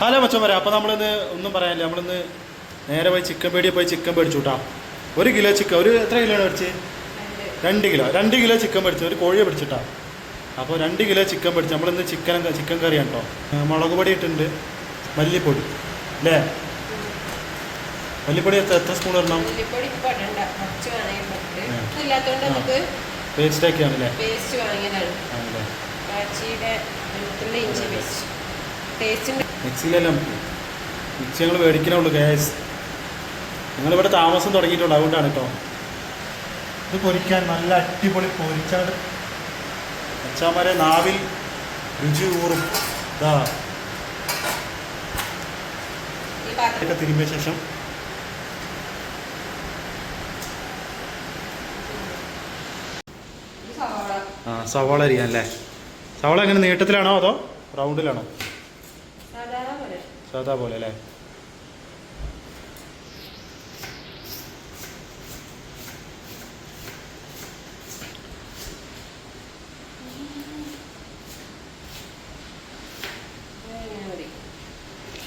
Hello മച്ചം വരാം അപ്പോൾ നമ്മളിന്ന് ഒന്നും പറയാനില്ല. നമ്മളിന്ന് നേരെ പോയി ചിക്കൻ പേടിയിൽ പോയി ചിക്കൻ മേടിച്ചു കേട്ടോ ഒരു കിലോ ചിക്കൻ ഒരു എത്ര കിലോ മേടിച്ച്? രണ്ട് കിലോ. രണ്ട് കിലോ ചിക്കൻ മേടിച്ചു. ഒരു കോഴിയെ പിടിച്ചിട്ടാ അപ്പോൾ രണ്ട് കിലോ ചിക്കൻ മേടിച്ചു. നമ്മളിന്ന് ചിക്കൻ ചിക്കൻ കറിയാണ് കേട്ടോ മുളക് പൊടി ഇട്ടുണ്ട് മല്ലിപ്പൊടി. അല്ലേ? മല്ലിപ്പൊടി എത്ര എത്ര സ്പൂൺ ഇടണം? മല്ലിപ്പൊടി ആക്കിയാണ് അല്ലേ പേസ്റ്റ് പേസ്റ്റ്. വാങ്ങിയതാണ് ആണല്ലേ മിക്സിയിലെല്ലാം മിക്സി ഞങ്ങൾ മേടിക്കണുള്ളൂ ഗ്യാസ് ഞങ്ങളിവിടെ താമസം തുടങ്ങിയിട്ടുണ്ട് അതുകൊണ്ടാണ് കേട്ടോ. ഇത് പൊരിക്കാൻ നല്ല അടിപൊളി പൊരിച്ചാണ് അച്ചാമാരെ നാവിൽ രുചി ഊറും. ഇതാ തിരുമ്പിയ ശേഷം. ആ സവാള അരിയാൻ അല്ലേ? സവാള എങ്ങനെ നീട്ടത്തിലാണോ അതോ റൗണ്ടിലാണോ സാധാ പോലെ അല്ലേ?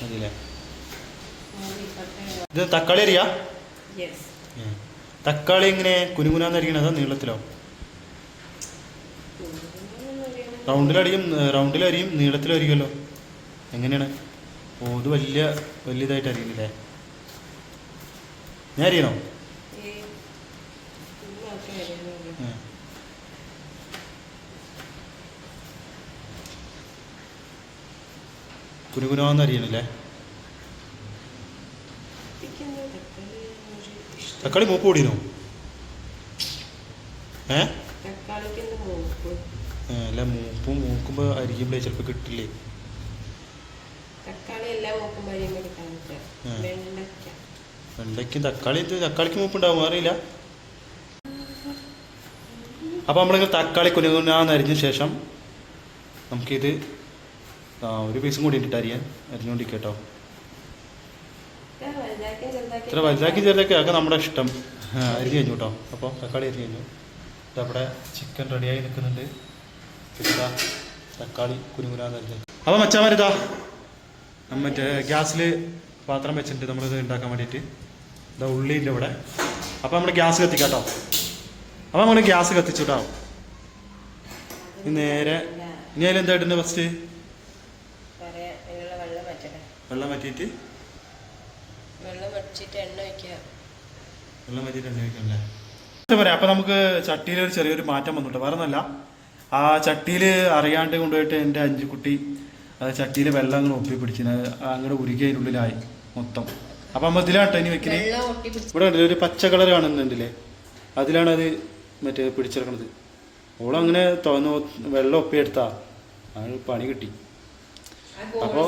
മതിയല്ലേ? ഇത് തക്കാളി അറിയാ. തക്കാളി ഇങ്ങനെ കുനുകുനാന്നരിക്കണത് നീളത്തിലോ? റൗണ്ടിലടിയും റൗണ്ടിലരിയും നീളത്തിലരിക്കുമല്ലോ എങ്ങനെയാണ്? ഓ ഇത് വലിയ വലിയതായിട്ട് അറിയുന്നില്ലേ ഞാൻ അറിയണോ. കുനുകുനാന്ന് ഇരിക്കുന്ന തക്കാളി മൂപ്പ് കൂടിനോ? ഏ? അല്ല മൂപ്പും മൂക്കുമ്പോൾ അരിക്കുമ്പോഴേ ചിലപ്പോൾ കിട്ടില്ലേ? എല്ലാം മൂക്കും വഴിയും എടുക്കാൻ പറ്റുക. ഉം. വെണ്ടയ്ക്ക. വെണ്ടയ്ക്കും തക്കാളി തക്കാളിക്ക് മൂപ്പുണ്ടാവും അറിയില്ല. അപ്പോൾ നമ്മളിങ്ങനെ തക്കാളി കുനുകുനാന്ന് അരിഞ്ഞ ശേഷം നമുക്കിത് ആ ഒരു പീസും കൂടി ഇട്ടിട്ട് അരിയാൻ അരിഞ്ഞുകൊണ്ടിരിക്കുക കേട്ടോ ഇത്ര വലുതാക്കി ചെറുതാക്കി അതൊക്കെ നമ്മുടെ ഇഷ്ടം. അരി അരിഞ്ഞ് കഴിഞ്ഞു കേട്ടോ. അപ്പോൾ തക്കാളി അരിഞ്ഞ് കഴിഞ്ഞു. ഇതവിടെ അവിടെ ചിക്കൻ റെഡിയായി നിൽക്കുന്നുണ്ട്. തക്കാളി കുനുകുനാന്ന് അരിഞ്ഞ് അപ്പോൾ മച്ചാമാരിതാ മറ്റേ ഗ്യാസിൽ പാത്രം വെച്ചിട്ടുണ്ട് നമ്മളിത് ഉണ്ടാക്കാൻ വേണ്ടിയിട്ട്. ഇതാ ഉള്ളിന്റെ ഇവിടെ അപ്പോൾ നമ്മൾ ഗ്യാസ് കത്തിക്കാം കേട്ടോ അപ്പോൾ നമ്മൾ ഗ്യാസ് കത്തിച്ചു കേട്ടോ നേരെ ഇനി അതിൽ എന്താ ഇടുന്നത് ഫസ്റ്റ് വെള്ളം വറ്റിയിട്ട്? വെള്ളം വറ്റിയിട്ട് എണ്ണ വയ്ക്കുക വെള്ളം വറ്റിയിട്ട് എണ്ണ ഒഴിക്കണല്ലേ പറയാം അപ്പോൾ നമുക്ക് ചട്ടിയിൽ ഒരു ചെറിയൊരു മാറ്റം വന്നിട്ട് വേറെ ഒന്നല്ല ആ ചട്ടിയിൽ അറിയാണ്ട് കൊണ്ടുപോയിട്ട് എന്റെ അഞ്ചു കുട്ടി അത് ചട്ടിയിൽ വെള്ളം അങ്ങനെ ഒപ്പി പിടിച്ചിന് അങ്ങനെ ഉരുകി അതിനുള്ളിലായി മൊത്തം. അപ്പം നമ്മൾ ഇതിലാട്ടോ ഇനി വെക്കുന്നത് ഇവിടെ ഉണ്ട് ഒരു പച്ച കളർ കാണുന്നുണ്ടല്ലേ? അതിലാണ് അത് മറ്റേ പിടിച്ചെടുക്കണത്. ഓളങ്ങനെ തോന്നു വെള്ളം ഒപ്പിയെടുത്താ അത് പണി കിട്ടി. അപ്പോൾ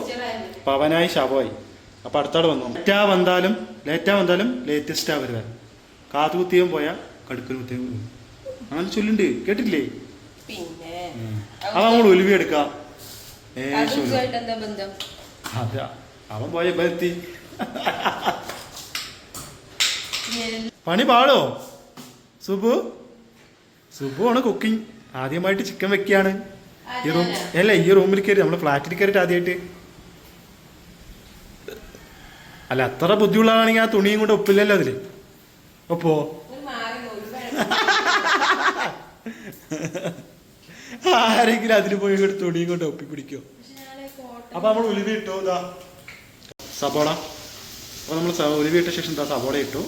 പവനായി ശവമായി. അപ്പോൾ അടുത്താട് വന്നു. ലേറ്റാ വന്നാലും ലേറ്റാ വന്നാലും ലേറ്റസ്റ്റാ വരുക കാതുകുത്തിയും പോയാൽ കടുക്കൽ കുത്തിയും. അങ്ങനെ ചൊല്ലുണ്ട്. കേട്ടില്ലേ പിന്നെ അത് നമ്മൾ ഒലിവി എടുക്കാം. അതെ അവൻ പോയ ബത്തി പണി പാടോ സുബു? സുബു ആണ് കുക്കിംഗ് ആദ്യമായിട്ട് ചിക്കൻ വെക്കുകയാണ് ഈ റൂം അല്ല ഈ റൂമിൽ കയറി നമ്മളെ ഫ്ലാറ്റിൽ കയറിയിട്ട് ആദ്യമായിട്ട്. അല്ല അത്ര ബുദ്ധിയുള്ളതാണെങ്കിൽ ആ തുണിയും കൊണ്ട് ഒപ്പില്ലല്ലോ അതിൽ. ഒപ്പോ ഒരു മാറി ഒരു വെള്ളം ആരെങ്കിലും അതിൽ പോയി ഇങ്ങോട്ട് തുണിയും കൊണ്ട് ഒപ്പി പിടിക്കോ. അപ്പൊ നമ്മൾ ഉലുവി ഇട്ടോ ഇതാ സബോള. അപ്പൊ നമ്മൾ ഉലുവി ഇട്ട ശേഷം ഇതാ സബോള ഇട്ടു.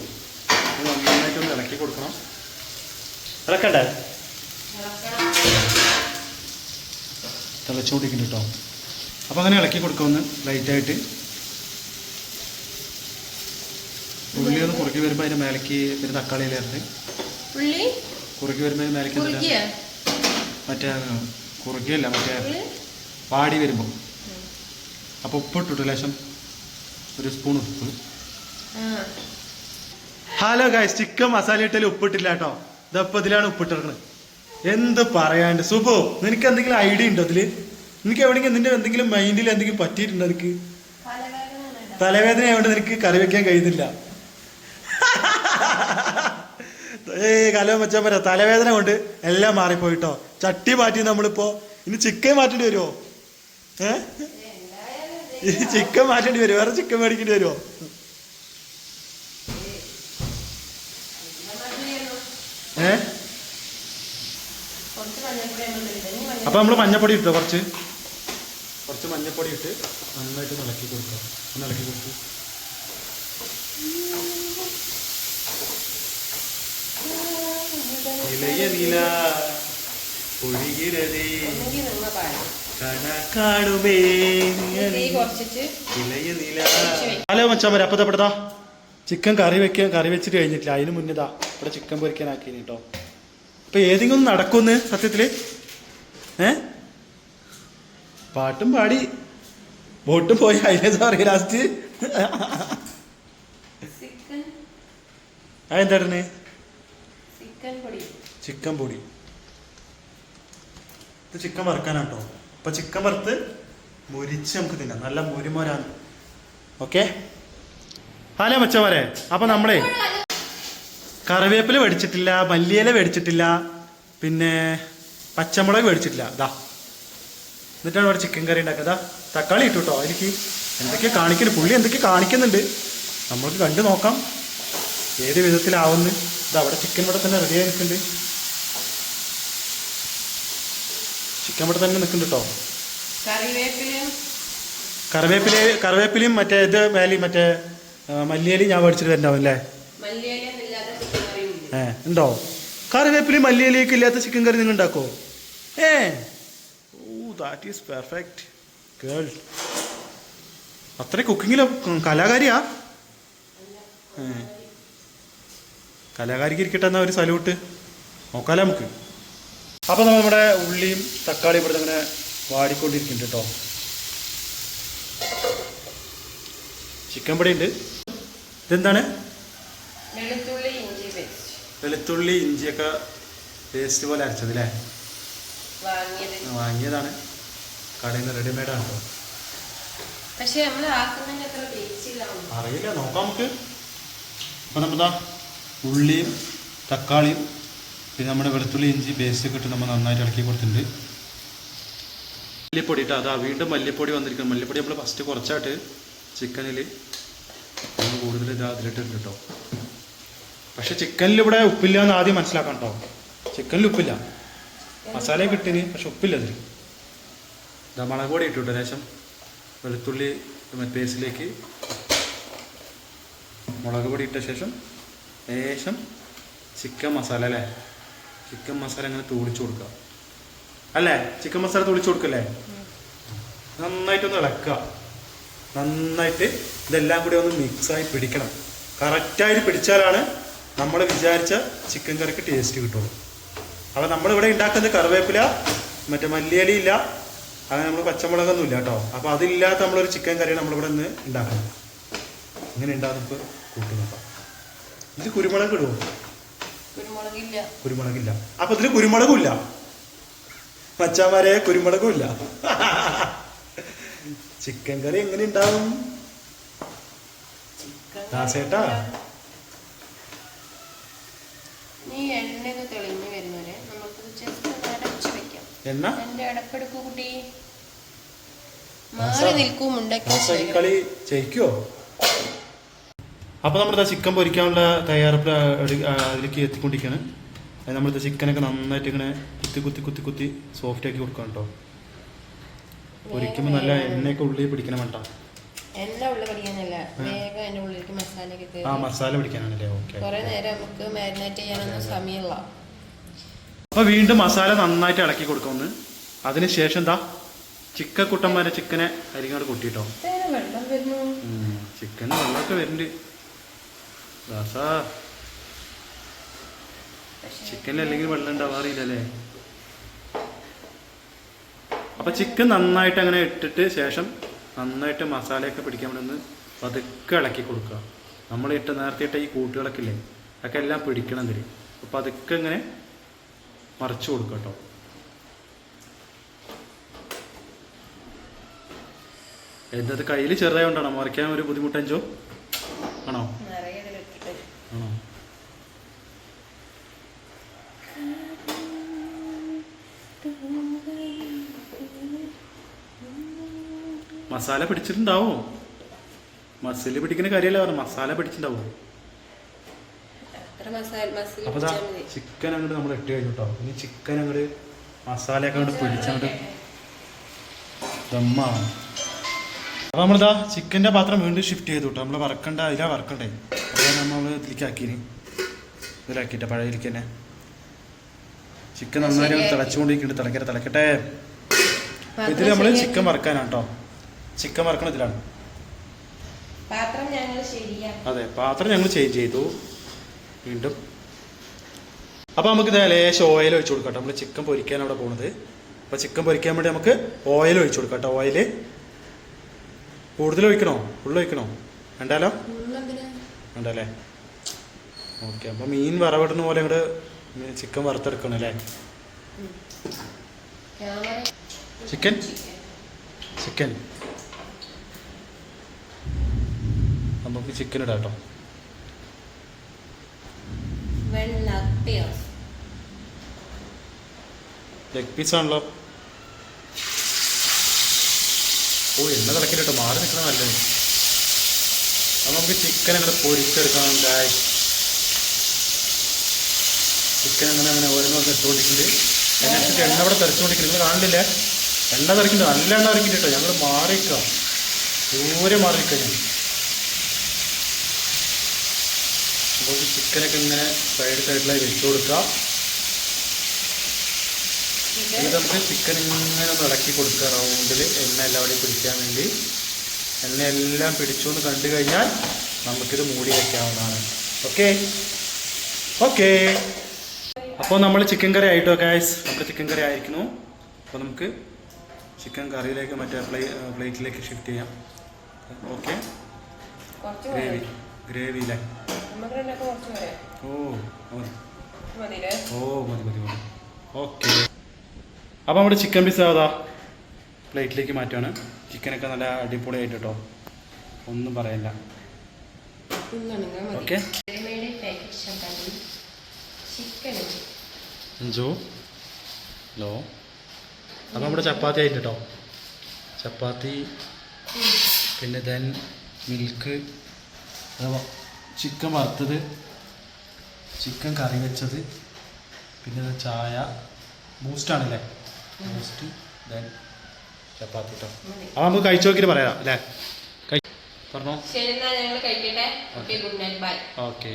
ഇത് നന്നായിട്ട് ഒന്ന് ഇളക്കി കൊടുക്കണം. ഇളക്കണ്ടേ? ഇളക്കണം. തിളച്ചുകൊണ്ടിരിക്കുന്നു കേട്ടോ. അപ്പോൾ അങ്ങനെ ഇളക്കി ലൈറ്റ് ലൈറ്റായിട്ട് ഉള്ളി ഒന്ന് കുറുക്കി വരുമ്പോൾ അതിന്റെ മേലേക്ക് പിന്നെ തക്കാളി ഇലർത്ത് ഉള്ളി? കുറുക്കി വരുമ്പോൾ അതിന് മേലേക്ക് മറ്റേ കുറുകയല്ല മറ്റേ പാടി വരുമ്പോൾ അപ്പോൾ ഉപ്പ് ഇട്ടിട്ട് ലേശം ഒരു സ്പൂൺ ഉപ്പ്. ഹലോ ഗായ്സ് ചിക്കൻ മസാല ഇട്ടതിൽ ഉപ്പിട്ടില്ല കേട്ടോ. ഇതപ്പോൾ ഇതിലാണ് ഉപ്പിട്ടിറങ്ങുന്നത് എന്ത് പറയാണ്ട്? സുബു നിനക്ക് എന്തെങ്കിലും ഐഡിയ ഉണ്ടോ അതിൽ നിനക്ക് എവിടെയെങ്കിലും നിന്റെ എന്തെങ്കിലും മൈൻഡിൽ എന്തെങ്കിലും പറ്റിയിട്ടുണ്ടോ നിനക്ക്? തലവേദന ആയതുകൊണ്ട് നിനക്ക് കറി വെക്കാൻ കഴിയുന്നില്ല. ഏയ് കലോ വെച്ചാൽ പറയാം തലവേദന കൊണ്ട് എല്ലാം മാറിപ്പോയിട്ടോ ചട്ടി മാറ്റി നമ്മളിപ്പോ ഇനി ചിക്കൻ മാറ്റേണ്ടി വരുമോ ഏ? ചിക്കൻ മാറ്റേണ്ടി വരുമോ വേറെ ചിക്കൻ മേടിക്കേണ്ടി വരുമോ ഏ? നമ്മൾ അപ്പൊ നമ്മൾ മഞ്ഞപ്പൊടി ഇട്ടോ കുറച്ച്? കുറച്ച് മഞ്ഞപ്പൊടി ഇട്ട് നന്നായിട്ട് ഇളക്കി കൊടുക്കാം. ഒന്ന് കൊടുത്തു ഇളയ നില. ഒഴുകിരതേ. കണക്കാടുമേ ഇളയ നില. ഹലോ മച്ചാമര അപ്പത്തപ്പെടുത്താ ചിക്കൻ കറി വെക്കാൻ കറി വെച്ചിട്ട് കഴിഞ്ഞിട്ടില്ല. അതിന് മുന്നേതാ ഇവിടെ ചിക്കൻ പൊരിക്കാനാക്കി കേട്ടോ അപ്പൊ ഏതെങ്കിലും നടക്കുമെന്ന് സത്യത്തിൽ? ഏ? പാട്ടും പാടി. ബോട്ടും പോയി. അതിനെ അറിയ ലാസ്റ്റ് അതെന്തായിരുന്നു ചിക്കൻ പൊടി. ചിക്കൻ പൊടി. ഇത് ചിക്കൻ വറുക്കാനാട്ടോ. അപ്പൊ ചിക്കൻ വറുത്ത് മുരിച്ച് നമുക്ക് തിന്നാം. നല്ല മുരിമോരാണ് ഓക്കെ? ഹലോ മച്ചമാരെ അപ്പൊ നമ്മളെ കറിവേപ്പില മേടിച്ചിട്ടില്ല മല്ലിയില മേടിച്ചിട്ടില്ല പിന്നെ പച്ചമുളക് മേടിച്ചിട്ടില്ല ദാ. എന്നിട്ടാണ് ഇവിടെ ചിക്കൻ കറി ഉണ്ടാക്കുക തക്കാളി ഇട്ടു കേട്ടോ എനിക്ക് എന്തൊക്കെ കാണിക്കുന്നു പുള്ളി എന്തൊക്കെ കാണിക്കുന്നുണ്ട്. നമ്മൾക്ക് കണ്ടു നോക്കാം. ഏത് വിധത്തിലാവുന്നു. ഇതാ അവിടെ ചിക്കൻ ഇവിടെ തന്നെ റെഡി ആയിട്ടുണ്ട് ചിക്കൻ ഇവിടെ തന്നെ നിൽക്കുന്നുണ്ട്? കേട്ടോ കറിവേപ്പില കറിവേപ്പിലയും മറ്റേ ഇത് മേലി മറ്റേ മല്ലിയലി ഞാൻ മേടിച്ചിട്ട് വരണ്ടാവും അല്ലേ? ഏ ഉണ്ടോ? കറിവേപ്പിലയും മല്ലിയിലേക്ക് ഇല്ലാത്ത ചിക്കൻ കറി നിങ്ങൾ ഉണ്ടാക്കോ ഏ ഓ ദാറ്റ് ഈസ് പെർഫെക്റ്റ് ഗേൾ അത്ര കുക്കിങ്ങിലോ കലാകാരിയാ. കലാകാരിക്ക് ഇരിക്കട്ടെ എന്നാ ഒരു സല്യൂട്ട് നോക്കാലോ നമുക്ക്. അപ്പോൾ നമ്മുടെ ഉള്ളിയും തക്കാളിയും ഇവിടെ ഇങ്ങനെ വാടിക്കൊണ്ടിരിക്കുന്നുണ്ട് കേട്ടോ. ചിക്കൻ പൊടി ഉണ്ട്. ഇതെന്താണ്? വെളുത്തുള്ളി ഇഞ്ചിയൊക്കെ പേസ്റ്റ് പോലെ അരച്ചത് അല്ലേ? വാങ്ങിയത്. വാങ്ങിയതാണ്. കടയിൽ നിന്ന് റെഡിമെയ്ഡ് ആണ് കേട്ടോ. പക്ഷെ നമ്മൾ അറിയില്ല നോക്കാം നമുക്ക്. അപ്പം നമ്മുടെ ഉള്ളിയും തക്കാളിയും പിന്നെ നമ്മുടെ വെളുത്തുള്ളി ഇഞ്ചി ഒക്കെ ഇട്ട് നമ്മൾ നന്നായിട്ട് ഇളക്കി കൊടുത്തിട്ടുണ്ട്. മല്ലിപ്പൊടി കേട്ടോ അതാ വീണ്ടും മല്ലിപ്പൊടി വന്നിരിക്കുന്നത് മല്ലിപ്പൊടി നമ്മൾ ഫസ്റ്റ് കുറച്ചായിട്ട് ചിക്കനിൽ നമ്മൾ കൂടുതൽ ഇതാ അതിലിട്ടിട്ടുണ്ട് കേട്ടോ പക്ഷെ ചിക്കനിൽ ഇവിടെ ഉപ്പില്ല എന്ന് ആദ്യം മനസ്സിലാക്കാം കേട്ടോ ചിക്കനിൽ ഉപ്പില്ല. മസാല കിട്ടിന് പക്ഷെ ഉപ്പില്ല അതിൽ ഇതാ മുളക് പൊടി ഇട്ടു ലേശം വെളുത്തുള്ളി പേസ്റ്റിലേക്ക് മുളക് പൊടി ഇട്ട ശേഷം ലേശം ചിക്കൻ മസാല അല്ലേ? ചിക്കൻ മസാല അങ്ങനെ തൂളിച്ചു കൊടുക്കുക അല്ലേ? ചിക്കൻ മസാല തൂളിച്ചു കൊടുക്കല്ലേ? നന്നായിട്ടൊന്ന് ഇളക്കുക. നന്നായിട്ട് ഇതെല്ലാം കൂടി ഒന്ന് മിക്സായി പിടിക്കണം. കറക്റ്റായിട്ട് പിടിച്ചാലാണ് നമ്മൾ വിചാരിച്ച ചിക്കൻ കറിക്ക് ടേസ്റ്റ് കിട്ടുള്ളൂ. അപ്പോൾ നമ്മളിവിടെ ഉണ്ടാക്കുന്നത് കറിവേപ്പില മറ്റേ മല്ലിയലി ഇല്ല. അങ്ങനെ നമ്മൾ പച്ചമുളകൊന്നും ഇല്ല കേട്ടോ. അപ്പോൾ അതില്ലാത്ത നമ്മളൊരു ചിക്കൻ കറിയാണ് നമ്മളിവിടെ നിന്ന് ഉണ്ടാക്കുന്നത്. ഇങ്ങനെ ഉണ്ടാകുന്ന കൂട്ടി നോക്കാം ഇത് കുരുമുളക് ഇടുമോ കുരുമുളകില്ല. അപ്പൊ ഇതിൽ കുരുമുളകും ഇല്ല മച്ചാമാരെ കുരുമുളകും ഇല്ല ചിക്കൻ കറി എങ്ങനെ ഉണ്ടാവും ദാസേട്ടാ. എണ്ണ? കളി ജയിക്കുവോ? അപ്പൊ നമ്മളിതാ ചിക്കൻ പൊരിക്കാനുള്ള തയ്യാറെടുപ്പ് അതിലേക്ക് എത്തിക്കൊണ്ടിരിക്കുകയാണ് അത് നമ്മളിത് ചിക്കനൊക്കെ നന്നായിട്ട് ഇങ്ങനെ കുത്തി കുത്തി കുത്തി കുത്തി സോഫ്റ്റ് ആക്കി കൊടുക്കണം കേട്ടോ പൊരിക്കുമ്പോൾ നല്ല എണ്ണയൊക്കെ ഉള്ളി പിടിക്കണം വേണ്ട എണ്ണ ഉള്ളിൽ പിടിക്കാനല്ല വേഗം അതിന്റെ ഉള്ളിലേക്ക് മസാലയൊക്കെ ആ മസാല പിടിക്കാനാണല്ലേ? ഓക്കെ കുറേ നേരം നമുക്ക് മാരിനേറ്റ് ചെയ്യാനൊന്നും സമയമില്ല. അപ്പൊ വീണ്ടും മസാല നന്നായിട്ട് ഇളക്കി കൊടുക്കുമെന്ന് അതിനുശേഷം എന്താ? ചിക്കൻ കുട്ടന്മാരെ ചിക്കനെ അരിങ്ങോട് കൂട്ടിട്ടോ. ചിക്കന് വെള്ളമൊക്കെ വരുന്നുണ്ട്. ദാസാ. ചിക്കനിൽ അല്ലെങ്കിൽ വെള്ളം ഉണ്ടാവാറില്ലല്ലേ അപ്പൊ ചിക്കൻ നന്നായിട്ട് അങ്ങനെ ഇട്ടിട്ട് ശേഷം നന്നായിട്ട് മസാലയൊക്കെ പിടിക്കാൻ വേണ്ടി ഒന്ന് പതുക്കെ ഇളക്കി കൊടുക്കുക. നമ്മൾ ഇട്ട് നേരത്തെ ഇട്ട ഈ കൂട്ടുകളൊക്കെ ഇല്ലേ അതൊക്കെ എല്ലാം പിടിക്കണം ഇതിൽ അപ്പൊ പതുക്കെ ഇങ്ങനെ മറിച്ചു കൊടുക്കുക കേട്ടോ. എന്തത് കയ്യിൽ ചെറുതായോണ്ടാണോ? മറിക്കാൻ ഒരു ബുദ്ധിമുട്ടഞ്ചോ ആണോ? മസാല പിടിച്ചിട്ടുണ്ടാവോ? മസിൽ പിടിക്കുന്ന കാര്യമല്ല പറഞ്ഞു മസാല പിടിച്ചിട്ടുണ്ടാവോ? അപ്പൊ ചിക്കൻ അങ്ങോട്ട് നമ്മൾ ഇട്ട് കഴിഞ്ഞു ഇനി ചിക്കൻ അങ്ങോട്ട് മസാലയൊക്കെ അങ്ങോട്ട് പിടിച്ചങ്ങോട്ട് ദമ്മാണ് അപ്പൊ നമ്മളിതാ ചിക്കന്റെ പാത്രം വീണ്ടും ഷിഫ്റ്റ് ചെയ്തു കേട്ടോ നമ്മൾ വറക്കണ്ട അതിലാ വറക്കണ്ടേ. അപ്പോൾ നമ്മൾ ഇതിലേക്ക് ആക്കിനി ഇതിലാക്കിയിട്ട് പഴയ തന്നെ. ചിക്കൻ നന്നായി തിളച്ചുകൊണ്ടിരിക്കുന്നുണ്ട്. തിളക്കട്ടെ തിളക്കട്ടെ. ഇതിൽ നമ്മൾ ചിക്കൻ വറക്കാനാണ് കേട്ടോ ചിക്കൻ വറക്കണ ഇതിലാണ് പാത്രം ഞങ്ങൾ ശരിയാക്കി. അതെ പാത്രം ഞങ്ങൾ ചേഞ്ച് ചെയ്തു. വീണ്ടും. അപ്പോൾ നമുക്ക് ഇത് ലേശം ഓയിൽ ഒഴിച്ചു കൊടുക്കാം. നമ്മൾ ചിക്കൻ പൊരിക്കാൻ അവിടെ പോണത്. അപ്പോൾ ചിക്കൻ പൊരിക്കാൻ വേണ്ടി നമുക്ക് ഓയിൽ ഒഴിച്ചു കൊടുക്കാം കേട്ടോ. ഓയിൽ കൂടുതൽ ഒഴിക്കണോ? ഫുള്ള് ഒഴിക്കണോ? വേണ്ടാലോ? വേണ്ടല്ലേ? ഓക്കെ അപ്പോൾ മീൻ വറവിടുന്ന പോലെ അങ്ങോട്ട് ചിക്കൻ വറുത്തെടുക്കണം അല്ലേ? ചിക്കൻ ചിക്കൻ നമുക്ക് ചിക്കൻ ഇടാം കേട്ടോ ലെഗ് പീസ് ആണല്ലോ. ഓ എണ്ണ തിളക്കില്ല കേട്ടോ മാറി നിൽക്കണ നല്ലത്. അപ്പം നമുക്ക് ചിക്കൻ അങ്ങനെ പൊരിച്ചെടുക്കാം ഗായ് ചിക്കൻ അങ്ങനെ അങ്ങനെ ഓരോന്നൊക്കെ ഇട്ടുകൊണ്ടിരിക്കുന്നുണ്ട്. അതിനനുസരിച്ച് എണ്ണ ഇവിടെ തെരച്ചുകൊണ്ടിരിക്കുന്നു നിങ്ങൾ കാണില്ലേ എണ്ണ തെറിക്കുന്നുണ്ട്. നല്ല എണ്ണ തെറിക്കുന്നുണ്ട് കേട്ടോ. ഞങ്ങൾ മാറിക്കാം ദൂരെ മാറിക്കാം ഞാൻ. അപ്പോൾ ചിക്കനൊക്കെ ഇങ്ങനെ സൈഡ് സൈഡിലായി വെച്ച് കൊടുക്കുക എന്നിട്ട് നമുക്ക് ചിക്കൻ ഇങ്ങനെ ഒന്ന് ഇളക്കി കൊടുക്കുക റൗണ്ടിൽ എണ്ണ എല്ലാവരുടെയും പിടിക്കാൻ വേണ്ടി. എണ്ണ എല്ലാം പിടിച്ചു എന്ന് കണ്ടു കഴിഞ്ഞാൽ നമുക്കിത് മൂടി വയ്ക്കാവുന്നതാണ് ഓക്കെ? ഓക്കെ. അപ്പോൾ നമ്മൾ ചിക്കൻ കറി ആയിട്ടോ ഗായ്സ് നമ്മൾ ചിക്കൻ കറി ആയിരിക്കുന്നു. അപ്പോൾ നമുക്ക് ചിക്കൻ കറിയിലേക്ക് മറ്റേ പ്ലേ പ്ലേറ്റിലേക്ക് ഷിഫ്റ്റ് ചെയ്യാം. ഓക്കെ? ഗ്രേവി മതി ഓ മതി. മതിയില്ലേ? ഓ മതി മതി മതി. ഓക്കെ. അപ്പോൾ നമ്മുടെ ചിക്കൻ പീസ് അതാ പ്ലേറ്റിലേക്ക് മാറ്റുവാണ്. ചിക്കനൊക്കെ നല്ല അടിപൊളിയായിട്ട്? കേട്ടോ ഒന്നും പറയല്ല ഓക്കെ. അഞ്ചോ? ഹലോ? അപ്പോൾ നമ്മുടെ ചപ്പാത്തി ആയിട്ട്? കേട്ടോ ചപ്പാത്തി പിന്നെ ദെൻ മിൽക്ക്. ചിക്കൻ വറുത്തത് ചിക്കൻ കറി വെച്ചത് പിന്നെ ചായ. ചായ ബൂസ്റ്റാണല്ലേ ബൂസ്റ്റ് ദെൻ ചപ്പാത്തി കേട്ടോ മതി. നമുക്ക് കഴിച്ചു നോക്കിയിട്ട് പറയാം അല്ലേ? പറഞ്ഞോ? ശരി എന്നാൽ ഞങ്ങൾ കഴിക്കട്ടെ. Okay good night bye okay